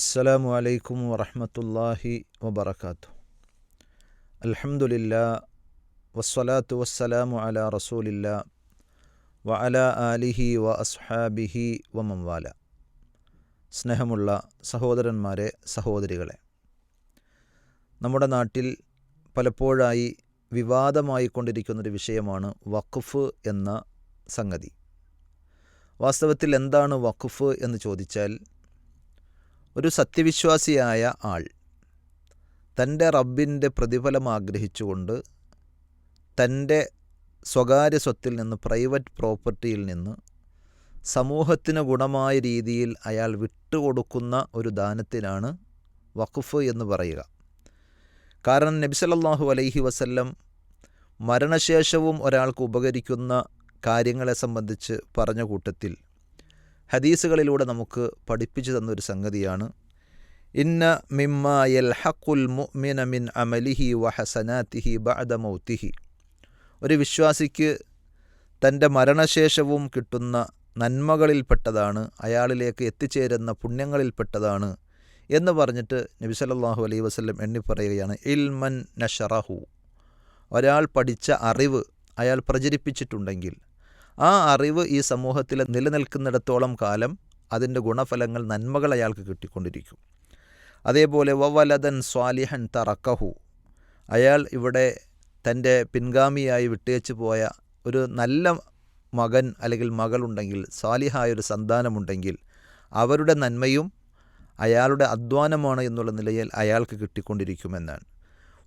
السلام عليكم ورحمة الله وبركاته الحمد لله والصلاة والسلام على رسول الله وعلى آله وأصحابه ومن والاه സ്നേഹമുള്ള സഹോദരന്മാരെ സഹോദരികളെ നമ്മുടെ നാട്ടിൽ പലപ്പോഴായി വിവാദമായി കൊണ്ടിരിക്കുന്നൊരു വിഷയമാണ് വഖഫ് എന്ന സംഗതി വാസ്തവത്തിൽ എന്താണ് വഖഫ് എന്ന് ചോദിച്ചാൽ ഒരു സത്യവിശ്വാസിയായ ആൾ. തന്റെ റബ്ബിന്റെ പ്രതിഫലം ആഗ്രഹിച്ചുകൊണ്ട് തന്റെ സ്വകാര്യ സ്വത്തിൽ നിന്ന് പ്രൈവറ്റ് പ്രോപ്പർട്ടിയിൽ നിന്ന് സമൂഹത്തിന് ഗുണമായ രീതിയിൽ അയാൾ വിട്ടുകൊടുക്കുന്ന ഒരു ദാനത്തിനാണ് വഖഫ് എന്ന് പറയുക. കാരണം നബി സല്ലല്ലാഹു അലൈഹി വസല്ലം മരണശേഷവും ഒരാൾക്ക് ഉപകരിക്കുന്ന കാര്യങ്ങളെ സംബന്ധിച്ച് പറഞ്ഞ കൂട്ടത്തിൽ ഹദീസുകളിലൂടെ നമുക്ക് പഠിപ്പിച്ചു തന്നൊരു സംഗതിയാണ്. ഇന്ന മിമ്മ ഹക്കുൽ മുഅ്മിന മിൻ അമലിഹി വഹസനാത്തിഹി ബഅദ മൗത്തിഹി. ഒരു വിശ്വാസിക്ക് തന്റെ മരണശേഷവും കിട്ടുന്ന നന്മകളിൽപ്പെട്ടതാണ് അയാളിലേക്ക് എത്തിച്ചേരുന്ന പുണ്യങ്ങളിൽപ്പെട്ടതാണ് എന്ന് പറഞ്ഞിട്ട് നബി സല്ലല്ലാഹു അലൈഹി വസ്ലം എണ്ണി പറയുകയാണ് ഇൽമൻ നഷറഹു. ഒരാൾ പഠിച്ച അറിവ് അയാൾ പ്രചരിപ്പിച്ചിട്ടുണ്ടെങ്കിൽ ആ അറിവ് ഈ സമൂഹത്തിൽ നിലനിൽക്കുന്നിടത്തോളം കാലം അതിന്റെ ഗുണഫലങ്ങൾ നന്മകൾ അയാൾക്ക് കിട്ടിക്കൊണ്ടിരിക്കും. അതേപോലെ വവലദൻ സ്വാലിഹൻ തറക്കഹു. അയാൾ ഇവിടെ തന്റെ പിൻഗാമിയായി വിട്ടേച്ചു പോയ ഒരു നല്ല മകൻ അല്ലെങ്കിൽ മകളുണ്ടെങ്കിൽ സ്വാലിഹായൊരു സന്താനമുണ്ടെങ്കിൽ അവരുടെ നന്മയും അയാളുടെ അധ്വാനമാണ് എന്നുള്ള നിലയിൽ അയാൾക്ക് കിട്ടിക്കൊണ്ടിരിക്കുമെന്നാണ്.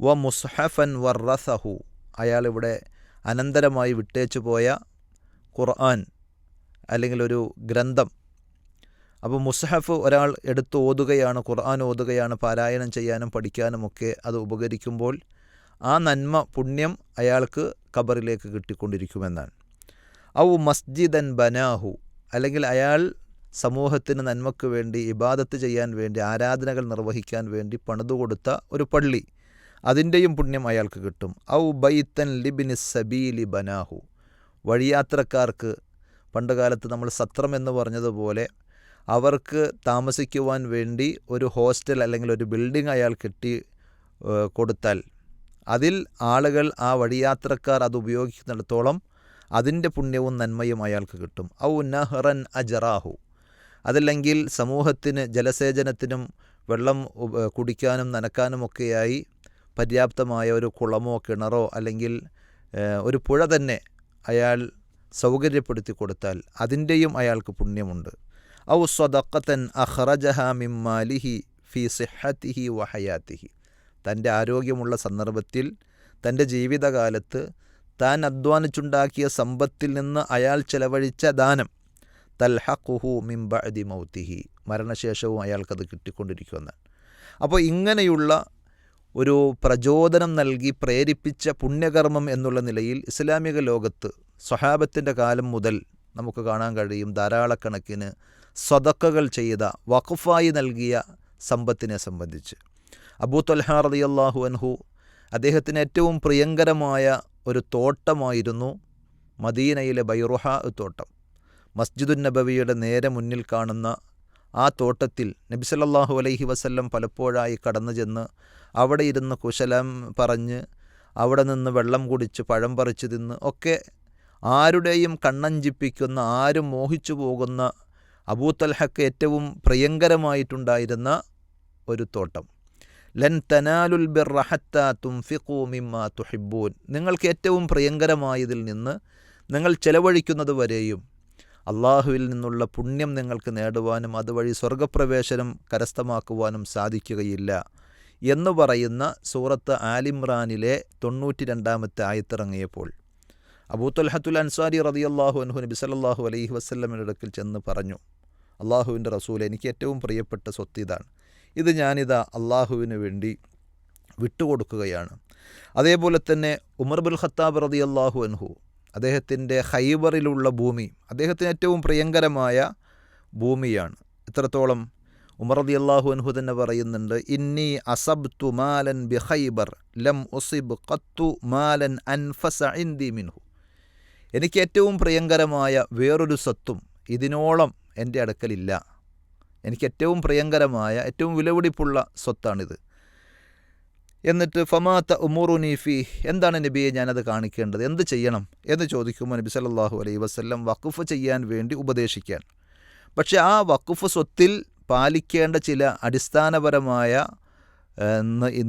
വ മുസ്ഹഫൻ വർറസഹു അയാളിവിടെ അനന്തരമായി വിട്ടേച്ചു പോയ ഖുർആൻ അല്ലെങ്കിൽ ഒരു ഗ്രന്ഥം. അപ്പോൾ മുസ്ഹഫ് ഒരാൾ എടുത്ത് ഓതുകയാണ് ഖുർആൻ ഓതുകയാണ് പാരായണം ചെയ്യാനും പഠിക്കാനുമൊക്കെ അത് ഉപകരിക്കുമ്പോൾ ആ നന്മ പുണ്യം അയാൾക്ക് ഖബറിലേക്ക് കിട്ടിക്കൊണ്ടിരിക്കുമെന്നാണ്. ഔ മസ്ജിദൻ ബനാഹു അല്ലെങ്കിൽ അയാൾ സമൂഹത്തിന് നന്മക്ക് വേണ്ടി ഇബാദത്ത് ചെയ്യാൻ വേണ്ടി ആരാധനകൾ നിർവഹിക്കാൻ വേണ്ടി പണിതുകൊടുത്ത ഒരു പള്ളി. അതിന്റെയും പുണ്യം അയാൾക്ക് കിട്ടും. ഔ ബൈത്തൻ ലിബിൻ സബീലി ബനാഹു. വഴിയാത്രക്കാർക്ക് പണ്ടുകാലത്ത് നമ്മൾ സത്രം എന്ന് പറഞ്ഞതുപോലെ അവർക്ക് താമസിക്കുവാൻ വേണ്ടി ഒരു ഹോസ്റ്റൽ അല്ലെങ്കിൽ ഒരു ബിൽഡിംഗ് അയാൾ കെട്ടി കൊടുത്താൽ അതിൽ ആളുകൾ ആ വഴിയാത്രക്കാർ അത് ഉപയോഗിക്കുന്നിടത്തോളം അതിന്റെ പുണ്യവും നന്മയും അയാൾക്ക് കിട്ടും. ഔ നഹ്റൻ അജറാഹു. അതല്ലെങ്കിൽ സമൂഹത്തിന് ജലസേചനത്തിനും വെള്ളം കുടിക്കാനും നനക്കാനുമൊക്കെയായി പര്യാപ്തമായ ഒരു കുളമോ കിണറോ അല്ലെങ്കിൽ ഒരു പുഴ തന്നെ അയാൾ സൗകര്യപ്പെടുത്തി കൊടുത്താൽ അതിന്റെയും അയാൾക്ക് പുണ്യമുണ്ട്. ഔ സ്വദക്കത്തൻ അഹ്റജഹ ഫി സിഹത്തിഹി വഹയാത്തിഹി തന്റെ ആരോഗ്യമുള്ള സന്ദർഭത്തിൽ തന്റെ ജീവിതകാലത്ത് താൻ അധ്വാനിച്ചുണ്ടാക്കിയ സമ്പത്തിൽ നിന്ന് അയാൾ ചെലവഴിച്ച ദാനം തൽഹഖുഹു മിംബഅദി മൗത്തിഹി മരണശേഷവും അയാൾക്കത് കിട്ടിക്കൊണ്ടിരിക്കുമെന്നാണ് അപ്പോൾ ഇങ്ങനെയുള്ള ഒരു പ്രചോദനം നൽകി പ്രേരിപ്പിച്ച പുണ്യകർമ്മം എന്നുള്ള നിലയിൽ ഇസ്ലാമിക ലോകത്ത് സ്വഹാബത്തിന്റെ കാലം മുതൽ നമുക്ക് കാണാൻ കഴിയും ധാരാളക്കണക്കിന് സ്വതക്കകൾ ചെയ്ത വഖഫായി നൽകിയ സമ്പത്തിനെ സംബന്ധിച്ച്. അബൂ തൊൽഹ റളിയല്ലാഹു അൻഹു അദ്ദേഹത്തിന് ഏറ്റവും പ്രിയങ്കരമായ ഒരു തോട്ടമായിരുന്നു മദീനയിലെ ബൈറുഹ തോട്ടം. മസ്ജിദുൻ നബവിയുടെ നേരെ മുന്നിൽ കാണുന്ന ആ തോട്ടത്തിൽ നബിസല്ലാഹു അലൈഹി വസല്ലം പലപ്പോഴായി കടന്നു ചെന്ന് അവിടെ ഇരുന്ന് കുശലം പറഞ്ഞ് അവിടെ നിന്ന് വെള്ളം കുടിച്ച് പഴം പറിച്ചു തിന്ന് ഒക്കെ ആരുടെയും കണ്ണഞ്ചിപ്പിക്കുന്ന ആരും മോഹിച്ചു പോകുന്ന അബൂത്തൽഹക്ക് ഏറ്റവും പ്രിയങ്കരമായിട്ടുണ്ടായിരുന്ന ഒരു തോട്ടം. ലൻ തനാലുൽ ബിർറഹത്ത തുംഫിഖു മിമ്മ തുഹിബൂൻ നിങ്ങൾക്ക് ഏറ്റവും പ്രിയങ്കരമായതിൽ നിന്ന് നിങ്ങൾ ചെലവഴിക്കുന്നത് വരെയും അള്ളാഹുവിൽ നിന്നുള്ള പുണ്യം നിങ്ങൾക്ക് നേടുവാനും അതുവഴി സ്വർഗപ്രവേശനം കരസ്ഥമാക്കുവാനും സാധിക്കുകയില്ല എന്ന് പറയുന്ന സൂറത്ത് ആലിമ്രാനിലെ തൊണ്ണൂറ്റി രണ്ടാമത്തെ ആയത്തിറങ്ങിയപ്പോൾ അബൂത്തുൽഹത്തുൽ അൻസാരി റതിയല്ലാഹു അൻഹു നബി സല്ലാഹു അലൈഹി വസ്ല്ലമിന്റെ അടുക്കൽ ചെന്ന് പറഞ്ഞു അള്ളാഹുവിന്റെ റസൂൽ എനിക്ക് ഏറ്റവും പ്രിയപ്പെട്ട സ്വത്ത് ഇതാണ്. ഇത് ഞാനിതാ അള്ളാഹുവിന് വേണ്ടി വിട്ടുകൊടുക്കുകയാണ്. അതേപോലെ തന്നെ ഉമർ ഖത്താബ് റതി അള്ളാഹു അൻഹു അദ്ദേഹത്തിന്റെ ഹൈബറിലുള്ള ഭൂമി അദ്ദേഹത്തിന് ഏറ്റവും പ്രിയങ്കരമായ ഭൂമിയാണ്. ഇത്രത്തോളം ഉമർ അള്ളാഹു അൻഹു തന്നെ പറയുന്നുണ്ട് ഇന്നി അസബ്തു മാലൻ ബി ഹൈബർ ലം ഒസിബ് കത്തു മാലൻ അൻഫസ ഇന്ദി മിൻഹു. എനിക്ക് ഏറ്റവും പ്രിയങ്കരമായ വേറൊരു സ്വത്തും ഇതിനോളം എന്റെ അടുക്കലില്ല. എനിക്ക് ഏറ്റവും പ്രിയങ്കരമായ ഏറ്റവും വിലപിടിപ്പുള്ള സ്വത്താണിത്. എന്നിട്ട് ഫമാത്ത ഉമൂറുനി നീഫി എന്താണ് നബിയെ ഞാനത് കാണിക്കേണ്ടത്? എന്ത് ചെയ്യണം? എന്ന് ചോദിക്കുമ്പോൾ നബി സല്ലാഹു അലൈ വസല്ലം വഖഫ് ചെയ്യാൻ വേണ്ടി ഉപദേശിക്കാൻ. പക്ഷെ ആ വഖഫ് സ്വത്തിൽ പാലിക്കേണ്ട ചില അടിസ്ഥാനപരമായ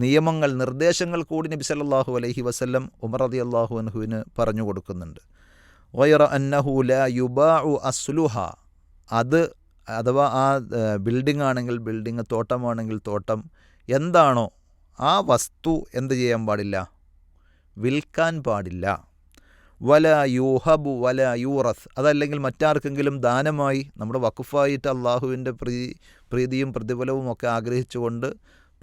നിയമങ്ങൾ നിർദ്ദേശങ്ങൾ കൂടി നബി സല്ലാഹു അലൈഹി വസല്ലം ഉമർ റതി അള്ളാഹു അൻഹുവിന് പറഞ്ഞു കൊടുക്കുന്നുണ്ട്. വയറ അന്നഹു ല ഉ അസ്ലുഹ. അത് അഥവാ ആ ബിൽഡിംഗ് ആണെങ്കിൽ ബിൽഡിംഗ് തോട്ടമാണെങ്കിൽ തോട്ടം എന്താണോ ആ വസ്തു എന്ത് ചെയ്യാൻ പാടില്ല? വിൽക്കാൻ പാടില്ല. വല യൂഹബു വല യൂറസ്. അതല്ലെങ്കിൽ മറ്റാർക്കെങ്കിലും ദാനമായി നമ്മുടെ വഖഫായിട്ട് അള്ളാഹുവിന്റെ പ്രീ പ്രീതിയും പ്രതിഫലവും ഒക്കെ ആഗ്രഹിച്ചുകൊണ്ട്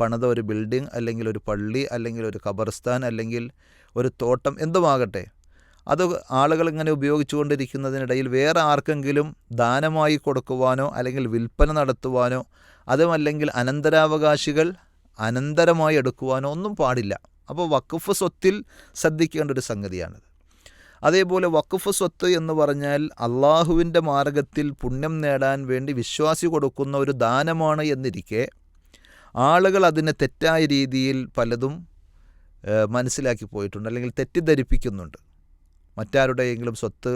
പണിത ഒരു ബിൽഡിംഗ് അല്ലെങ്കിൽ ഒരു പള്ളി അല്ലെങ്കിൽ ഒരു ഖബർസ്ഥാൻ അല്ലെങ്കിൽ ഒരു തോട്ടം എന്തുമാകട്ടെ അത് ആളുകൾ ഇങ്ങനെ ഉപയോഗിച്ചുകൊണ്ടിരിക്കുന്നതിനിടയിൽ വേറെ ആർക്കെങ്കിലും ദാനമായി കൊടുക്കുവാനോ അല്ലെങ്കിൽ വിൽപ്പന നടത്തുവാനോ അതുമല്ലെങ്കിൽ അനന്തരാവകാശികൾ അനന്തരമായി എടുക്കുവാനോ ഒന്നും പാടില്ല. അപ്പോൾ വഖഫ് സ്വത്തിൽ ശ്രദ്ധിക്കേണ്ട ഒരു സംഗതിയാണിത്. അതേപോലെ വഖഫ് സ്വത്ത് എന്ന് പറഞ്ഞാൽ അള്ളാഹുവിന്റെ മാർഗത്തിൽ പുണ്യം നേടാൻ വേണ്ടി വിശ്വാസി കൊടുക്കുന്ന ഒരു ദാനമാണ് എന്നിരിക്കെ ആളുകൾ അതിനെ തെറ്റായ രീതിയിൽ പലതും മനസ്സിലാക്കി പോയിട്ടുണ്ട് അല്ലെങ്കിൽ തെറ്റിദ്ധരിപ്പിക്കുന്നുണ്ട്. മറ്റാരുടെയെങ്കിലും സ്വത്ത്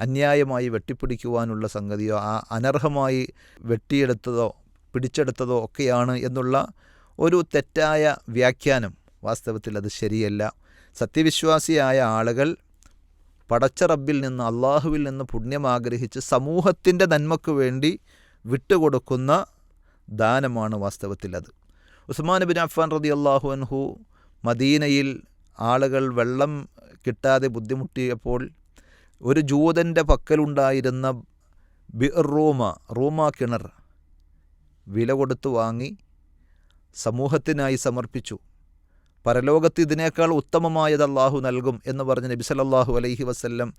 അന്യായമായി വെട്ടിപ്പിടിക്കുവാനുള്ള സംഗതിയോ ആ അനർഹമായി വെട്ടിയെടുത്തതോ പിടിച്ചെടുത്തതോ ഒക്കെയാണ് എന്നുള്ള ഒരു തെറ്റായ വ്യാഖ്യാനം. വാസ്തവത്തിൽ അത് ശരിയല്ല. സത്യവിശ്വാസിയായ ആളുകൾ പടച്ച റബ്ബിൽ നിന്ന് അള്ളാഹുവിൽ നിന്ന് പുണ്യം ആഗ്രഹിച്ച് സമൂഹത്തിന്റെ നന്മയ്ക്ക് വേണ്ടി വിട്ടുകൊടുക്കുന്ന ദാനമാണ് വാസ്തവത്തിൽ അത്. ഉസ്മാൻ ബിൻ അഫ്ഫാൻ റതി അള്ളാഹു അൻഹു മദീനയിൽ ആളുകൾ വെള്ളം കിട്ടാതെ ബുദ്ധിമുട്ടിയപ്പോൾ ഒരു ജൂതന്റെ പക്കലുണ്ടായിരുന്ന ബിർ റൂമ റൂമ കിണർ വില കൊടുത്തു വാങ്ങി. സമൂഹത്തിനായി സമർപ്പിച്ചു. പരലോകത്ത് ഇതിനേക്കാൾ ഉത്തമമായത് അള്ളാഹു നൽകും എന്ന് പറഞ്ഞ് നബി സല്ലല്ലാഹു അലൈഹി വസ്ല്ലം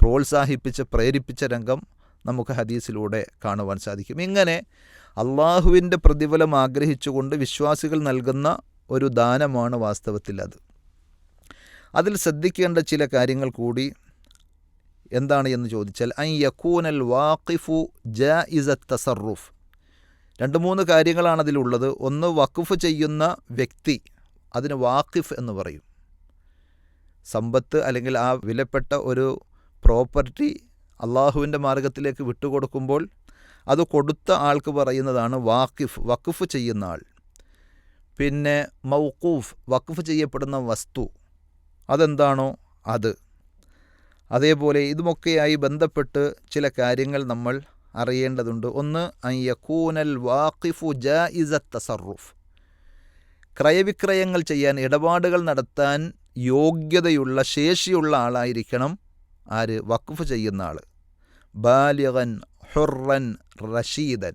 പ്രോത്സാഹിപ്പിച്ച് പ്രേരിപ്പിച്ച രംഗം നമുക്ക് ഹദീസിലൂടെ കാണുവാൻ സാധിക്കും. ഇങ്ങനെ അള്ളാഹുവിന്റെ പ്രതിഫലം ആഗ്രഹിച്ചുകൊണ്ട് വിശ്വാസികൾ നൽകുന്ന ഒരു ദാനമാണ് വാസ്തവത്തിൽ അത്. അതിൽ ശ്രദ്ധിക്കേണ്ട ചില കാര്യങ്ങൾ കൂടി എന്താണ് എന്ന് ചോദിച്ചാൽ ഐ യക്കൂനൽ വാഖിഫു എ തസറുഫ് രണ്ട് മൂന്ന് കാര്യങ്ങളാണ് അതിലുള്ളത് ഒന്ന് വഖഫ് ചെയ്യുന്ന വ്യക്തി അതിന് വാക്കിഫ് എന്ന് പറയും. സമ്പത്ത് അല്ലെങ്കിൽ ആ വിലപ്പെട്ട ഒരു പ്രോപ്പർട്ടി അള്ളാഹുവിന്റെ മാർഗത്തിലേക്ക് വിട്ടുകൊടുക്കുമ്പോൾ അത് കൊടുത്ത ആൾക്ക് പറയുന്നതാണ് വാക്കിഫ് വഖഫ് ചെയ്യുന്ന ആൾ. പിന്നെ മൗക്കൂഫ് വഖഫ് ചെയ്യപ്പെടുന്ന വസ്തു. അതെന്താണോ അത്. അതേപോലെ ഇതുമൊക്കെയായി ബന്ധപ്പെട്ട് ചില കാര്യങ്ങൾ നമ്മൾ അറിയേണ്ടതുണ്ട്. ഒന്ന് അയ്യക്കൂനൽ വാക്കിഫു ജസറുഫ് ക്രയവിക്രയങ്ങൾ ചെയ്യാൻ ഇടപാടുകൾ നടത്താൻ യോഗ്യതയുള്ള ശേഷിയുള്ള ആളായിരിക്കണം ആര്? വഖഫ് ചെയ്യുന്ന ആൾ ബാലിഗൻ ഹുറൻ റഷീദൻ.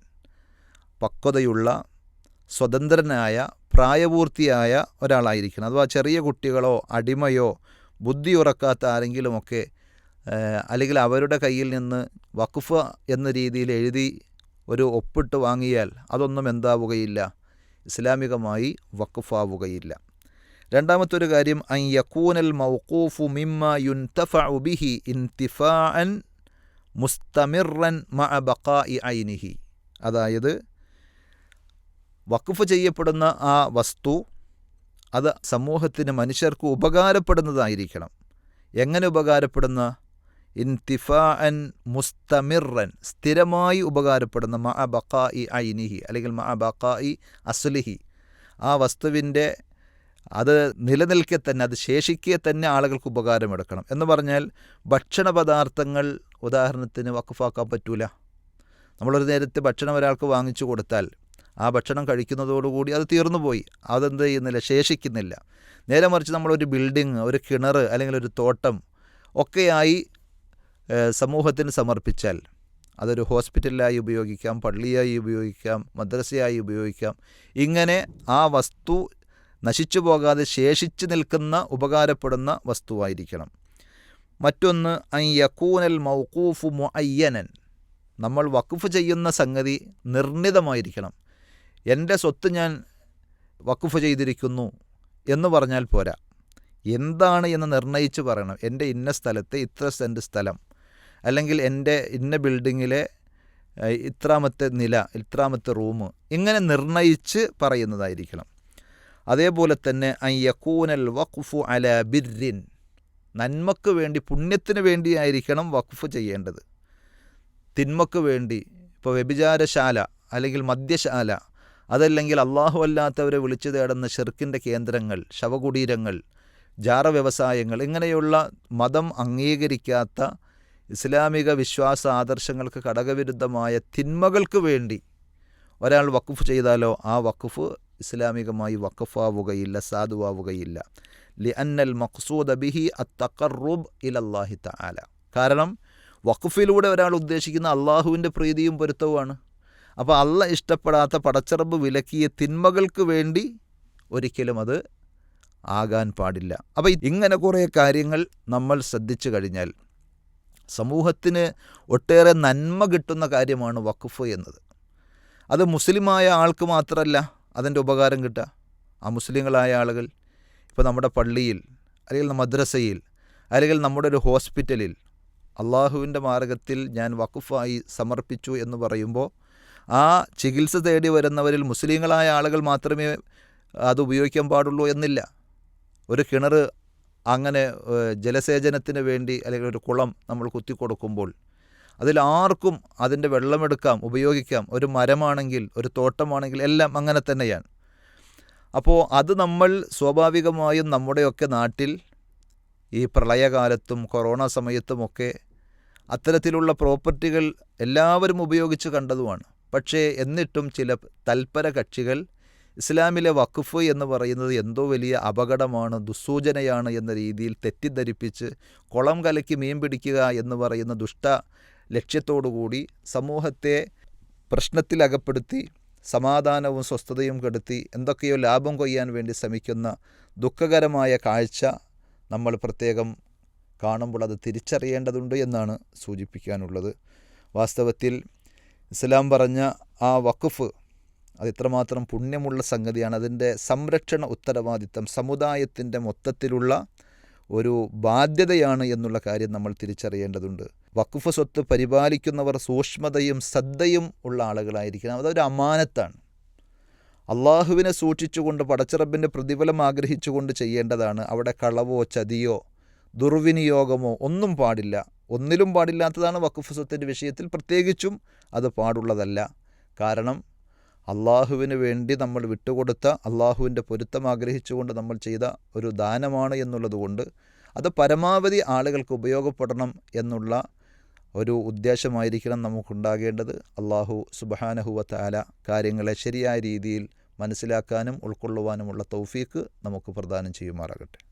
പക്വതയുള്ള സ്വതന്ത്രനായ പ്രായപൂർത്തിയായ ഒരാളായിരിക്കണം. അഥവാ ചെറിയ കുട്ടികളോ അടിമയോ ബുദ്ധി ഉറക്കാത്ത ആരെങ്കിലുമൊക്കെ അല്ലെങ്കിൽ അവരുടെ കയ്യിൽ നിന്ന് വഖഫ് എന്ന രീതിയിൽ എഴുതി ഒരു ഒപ്പിട്ട് വാങ്ങിയാൽ അതൊന്നും എന്താവുകയില്ല. ഇസ്ലാമികമായി വഖഫാവുകയില്ല. രണ്ടാമത്തെ ഒരു കാര്യം അൻ യക്കൂനൽ മൗക്കൂഫു മിമ്മ യുൻതഫഉ ബിഹി ഇൻതിഫാൻ മുസ്തമിറൻ മഅ ബഖാഇ ഐനിഹി. അതായത് വഖഫ് ചെയ്യപ്പെടുന്ന ആ വസ്തു അത് സമൂഹത്തിന് മനുഷ്യർക്ക് ഉപകാരപ്പെടുന്നതായിരിക്കണം. എങ്ങനെ ഉപകാരപ്പെടുന്ന? ഇന്തിഫാഅൻ മുസ്തമിറൻ സ്ഥിരമായി ഉപകാരപ്പെടുന്ന മഅ ഇ ഐനിഹി അല്ലെങ്കിൽ മഅ ഇ അസ്ലിഹി. ആ വസ്തുവിന്റെ അത് നിലനിൽക്കെ തന്നെ അത് ശേഷിക്കെ തന്നെ ആളുകൾക്ക് ഉപകാരമെടുക്കണം എന്ന് പറഞ്ഞാൽ ഭക്ഷണ പദാർത്ഥങ്ങൾ ഉദാഹരണത്തിന് വക്കുഫാക്കാൻ പറ്റൂല. നമ്മളൊരു നേരത്തെ ഭക്ഷണം ഒരാൾക്ക് വാങ്ങിച്ചു കൊടുത്താൽ ആ ഭക്ഷണം കഴിക്കുന്നതോടുകൂടി അത് തീർന്നു പോയി. അതെന്ത് ചെയ്യുന്നില്ല ശേഷിക്കുന്നില്ല. നേരെ മറിച്ച് നമ്മളൊരു ബിൽഡിങ് ഒരു കിണർ അല്ലെങ്കിൽ ഒരു തോട്ടം ഒക്കെയായി സമൂഹത്തിന് സമർപ്പിച്ചാൽ അതൊരു ഹോസ്പിറ്റലായി ഉപയോഗിക്കാം പള്ളിയായി ഉപയോഗിക്കാം മദ്രസയായി ഉപയോഗിക്കാം. ഇങ്ങനെ ആ വസ്തു നശിച്ചു പോകാതെ ശേഷിച്ചു നിൽക്കുന്ന ഉപകാരപ്പെടുന്ന വസ്തുവായിരിക്കണം. മറ്റൊന്ന് ഐ യക്കൂനൽ മൗക്കൂഫു മുഅയ്യനൻ. നമ്മൾ വഖഫ് ചെയ്യുന്ന സംഗതി നിർണിതമായിരിക്കണം. എന്റെ സ്വത്ത് ഞാൻ വഖഫ് ചെയ്തിരിക്കുന്നു എന്ന് പറഞ്ഞാൽ പോരാ. എന്താണ് എന്ന് നിർണയിച്ച് പറയണം. എന്റെ ഇന്ന സ്ഥലത്തെ ഇത്ര സെന്റ് സ്ഥലം. അല്ലെങ്കിൽ എന്റെ ഇന്ന ബിൽഡിങ്ങിലെ ഇത്രാമത്തെ നില ഇത്രാമത്തെ റൂം ഇങ്ങനെ നിർണയിച്ച് പറയുന്നതായിരിക്കണം. അതേപോലെ തന്നെ അയ്യക്കൂനൽ വഖഫു അല ബിർറിൻ നന്മക്ക് വേണ്ടി പുണ്യത്തിന് വേണ്ടിയായിരിക്കണം വഖഫ് ചെയ്യേണ്ടത്. തിന്മക്ക് വേണ്ടി ഇപ്പോൾ വ്യഭിചാരശാല അല്ലെങ്കിൽ മദ്യശാല അതല്ലെങ്കിൽ അള്ളാഹു അല്ലാത്തവരെ വിളിച്ചു തേടുന്ന ഷെർക്കിന്റെ കേന്ദ്രങ്ങൾ ശവകുടീരങ്ങൾ ജാറ വ്യവസായങ്ങൾ ഇങ്ങനെയുള്ള മതം അംഗീകരിക്കാത്ത ഇസ്ലാമിക വിശ്വാസ ആദർശങ്ങൾക്ക് ഘടകവിരുദ്ധമായ തിന്മകൾക്ക് വേണ്ടി ഒരാൾ വഖഫ് ചെയ്താലോ ആ വഖഫ് ഇസ്ലാമികമായി വഖഫാവുകയില്ല സാധുവാവുകയില്ല. ലി അന്നൽ മഖ്സൂദ ബിഹി അത്തഖറുബ് ഇലല്ലാഹി തആല. കാരണം വഖഫിലൂടെ ഒരാൾ ഉദ്ദേശിക്കുന്ന അള്ളാഹുവിന്റെ പ്രീതിയും പൊരുത്തവുമാണ്. അപ്പോൾ അല്ല ഇഷ്ടപ്പെടാത്ത പടച്ചറബ് വിലക്കിയ തിന്മകൾക്ക് വേണ്ടി ഒരിക്കലും അത് ആകാൻ പാടില്ല. അപ്പോൾ ഇങ്ങനെ കുറേ കാര്യങ്ങൾ നമ്മൾ ശ്രദ്ധിച്ചു കഴിഞ്ഞാൽ സമൂഹത്തിന് ഒട്ടേറെ നന്മ കിട്ടുന്ന കാര്യമാണ് വഖഫ് എന്നത്. അത് മുസ്ലിമായ ആൾക്ക് മാത്രമല്ല അതിന്റെ ഉപകാരം കിട്ടുക. ആ മുസ്ലിങ്ങളായ ആളുകൾ ഇപ്പോൾ നമ്മുടെ പള്ളിയിൽ അല്ലെങ്കിൽ മദ്രസയിൽ അല്ലെങ്കിൽ നമ്മുടെ ഒരു ഹോസ്പിറ്റലിൽ അള്ളാഹുവിന്റെ മാർഗത്തിൽ ഞാൻ വഖഫായി സമർപ്പിച്ചു എന്ന് പറയുമ്പോൾ ആ ചികിത്സ തേടി വരുന്നവരിൽ മുസ്ലിങ്ങളായ ആളുകൾ മാത്രമേ അത് ഉപയോഗിക്കാൻ പാടുള്ളൂ എന്നില്ല. ഒരു കിണർ അങ്ങനെ ജലസേചനത്തിന് വേണ്ടി അല്ലെങ്കിൽ ഒരു കുളം നമ്മൾ കുത്തിക്കൊടുക്കുമ്പോൾ അതിൽ ആർക്കും അതിന്റെ വെള്ളമെടുക്കാം ഉപയോഗിക്കാം. ഒരു മരമാണെങ്കിൽ ഒരു തോട്ടമാണെങ്കിൽ എല്ലാം അങ്ങനെ തന്നെയാണ്. അപ്പോൾ അത് നമ്മൾ സ്വാഭാവികമായും നമ്മുടെയൊക്കെ നാട്ടിൽ ഈ പ്രളയകാലത്തും കൊറോണ സമയത്തുമൊക്കെ അത്തരത്തിലുള്ള പ്രോപ്പർട്ടികൾ എല്ലാവരും ഉപയോഗിച്ച് കണ്ടതുമാണ്. പക്ഷേ എന്നിട്ടും ചില തൽപര കക്ഷികൾ ഇസ്ലാമിലെ വഖഫ് എന്ന് പറയുന്നത് എന്തോ വലിയ അപകടമാണ് ദുസ്സൂചനയാണ് എന്ന രീതിയിൽ തെറ്റിദ്ധരിപ്പിച്ച് കുളം കലക്കി മീൻ പിടിക്കുക എന്ന് പറയുന്ന ദുഷ്ട ലക്ഷ്യത്തോടുകൂടി സമൂഹത്തെ പ്രശ്നത്തിലകപ്പെടുത്തി സമാധാനവും സ്വസ്ഥതയും കെടുത്തി എന്തൊക്കെയോ ലാഭം കൊയ്യാൻ വേണ്ടി ശ്രമിക്കുന്ന ദുഃഖകരമായ കാഴ്ച നമ്മൾ പ്രത്യേകം കാണുമ്പോൾ അത് തിരിച്ചറിയേണ്ടതുണ്ട് എന്നാണ് സൂചിപ്പിക്കാനുള്ളത്. വാസ്തവത്തിൽ ഇസ്ലാം പറഞ്ഞ ആ വഖഫ് അത് എത്രമാത്രം പുണ്യമുള്ള സംഗതിയാണ്. അതിന്റെ സംരക്ഷണ ഉത്തരവാദിത്തം സമുദായത്തിന്റെ മൊത്തത്തിലുള്ള ഒരു ബാധ്യതയാണ് എന്നുള്ള കാര്യം നമ്മൾ തിരിച്ചറിയേണ്ടതുണ്ട്. വഖഫ് സ്വത്ത് പരിപാലിക്കുന്നവർ സൂക്ഷ്മതയും ശ്രദ്ധയും ഉള്ള ആളുകളായിരിക്കണം. അതൊരു അമാനത്താണ്. അള്ളാഹുവിനെ സൂക്ഷിച്ചുകൊണ്ട് പടച്ചിറബിന്റെ പ്രതിഫലം ആഗ്രഹിച്ചുകൊണ്ട് ചെയ്യേണ്ടതാണ്. അവിടെ കളവോ ചതിയോ ദുർവിനിയോഗമോ ഒന്നും പാടില്ല. ഒന്നിലും പാടില്ലാത്തതാണ് വഖഫ് സ്വത്തിന്റെ വിഷയത്തിൽ പ്രത്യേകിച്ചും അത് പാടുള്ളതല്ല. കാരണം അള്ളാഹുവിന് വേണ്ടി നമ്മൾ വിട്ടുകൊടുത്ത അള്ളാഹുവിന്റെ പൊരുത്തം ആഗ്രഹിച്ചുകൊണ്ട് നമ്മൾ ചെയ്ത ഒരു ദാനമാണ് എന്നുള്ളതുകൊണ്ട് അത് പരമാവധി ആളുകൾക്ക് ഉപയോഗപ്പെടണം എന്നുള്ള ഒരു ഉദ്ദേശമായിരിക്കണം നമുക്കുണ്ടാകേണ്ടത്. അള്ളാഹു സുബഹാനഹുവത്താല കാര്യങ്ങളെ ശരിയായ രീതിയിൽ മനസ്സിലാക്കാനും ഉൾക്കൊള്ളുവാനുമുള്ള തൗഫീക്ക് നമുക്ക് പ്രദാനം ചെയ്യുമാറാകട്ടെ.